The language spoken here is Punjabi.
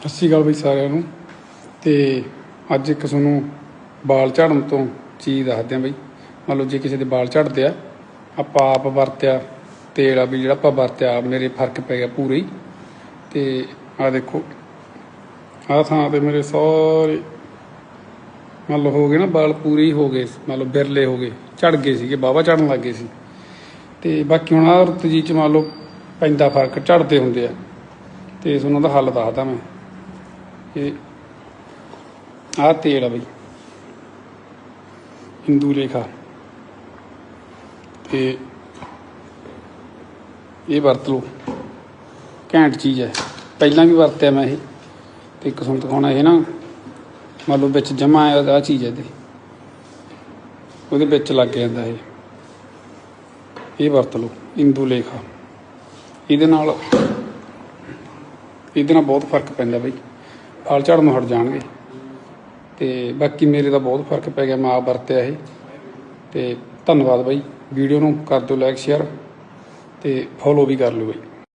ਸਤਿ ਸ਼੍ਰੀ ਅਕਾਲ ਬਈ ਸਾਰਿਆਂ ਨੂੰ। ਤੇ ਅੱਜ ਇੱਕ ਤੁਹਾਨੂੰ ਬਾਲ ਝੜਨ ਤੋਂ ਚੀਜ਼ ਦੱਸਦੇ ਆ ਬਈ। ਮੰਨ ਲਓ ਜੇ ਕਿਸੇ ਦੇ ਬਾਲ ਝੜਦੇ ਆ, ਆਪਾਂ ਆਪ ਵਰਤਿਆ ਤੇਲ ਆ ਵੀ ਜਿਹੜਾ ਆਪਾਂ ਵਰਤਿਆ ਮੇਰੇ ਫ਼ਰਕ ਪੈ ਗਿਆ ਪੂਰੇ ਹੀ। ਤੇ ਆ ਦੇਖੋ, ਆਹ ਥਾਂ ਤੇ ਮੇਰੇ ਸਾਰੇ, ਮੰਨ ਲਓ ਹੋ ਗਏ ਨਾ ਬਾਲ ਪੂਰੇ ਹੀ ਹੋ ਗਏ, ਮੰਨ ਲਓ ਬਿਰਲੇ ਹੋ ਗਏ, ਝੜ ਗਏ ਸੀਗੇ ਬਾਵਾ ਝੜਨ ਲੱਗ ਗਏ ਸੀ। ਤੇ ਬਾਕੀ ਹੁਣ ਆਹ ਰੁੱਤ ਜੀ ਚ ਮੰਨ ਲਓ ਪੈਂਦਾ ਫ਼ਰਕ ਝੜਦੇ ਹੁੰਦੇ ਆ। ਤੇ ਤੁਹਾਨੂੰ ਉਹਦਾ ਹੱਲ ਦੱਸਦਾ ਮੈਂ। ਇਹ ਆਹ ਤੇਲ ਆ ਬਈ। ਹਿੰਦੂ ਰੇਖਾ। ਤੇ ਇਹ ਵਰਤ ਲਓ। ਘੈਂਟ ਚੀਜ਼ ਹੈ ਪਹਿਲਾਂ ਵੀ ਵਰਤਿਆ ਮੈਂ ਇਹ। ਤੇ ਇੱਕ ਤੁਹਾਨੂੰ ਦਿਖਾਉਣਾ ਇਹ ਨਾ। ਮੰਨ ਲਓ ਵਿੱਚ ਜਮਾ ਆ ਚੀਜ਼ ਹੈ ਇਹਦੇ। ਉਹਦੇ ਵਿੱਚ ਲੱਗ ਜਾਂਦਾ ਇਹ। ਇਹ ਵਰਤ ਲਓ, ਇੰਦੂ ਲੇਖਾ ਇਹਦੇ ਨਾਲ ਇਹਦੇ ਨਾਲ ਬਹੁਤ ਫ਼ਰਕ ਪੈਂਦਾ ਬਈ। ਵਾਲ ਝੜਨੋਂ ਹਟ ਜਾਣਗੇ। ਤੇ ਬਾਕੀ ਮੇਰੇ ਦਾ ਬਹੁਤ ਫ਼ਰਕ ਪੈ ਗਿਆ, ਮੈਂ ਆਪ ਵਰਤਿਆ ਇਹ। ਤੇ ਧੰਨਵਾਦ ਬਾਈ। ਵੀਡੀਓ ਨੂੰ ਕਰ ਦਿਓ ਲਾਈਕ ਸ਼ੇਅਰ ਤੇ ਫੋਲੋ ਵੀ ਕਰ ਲਿਓ ਬਾਈ।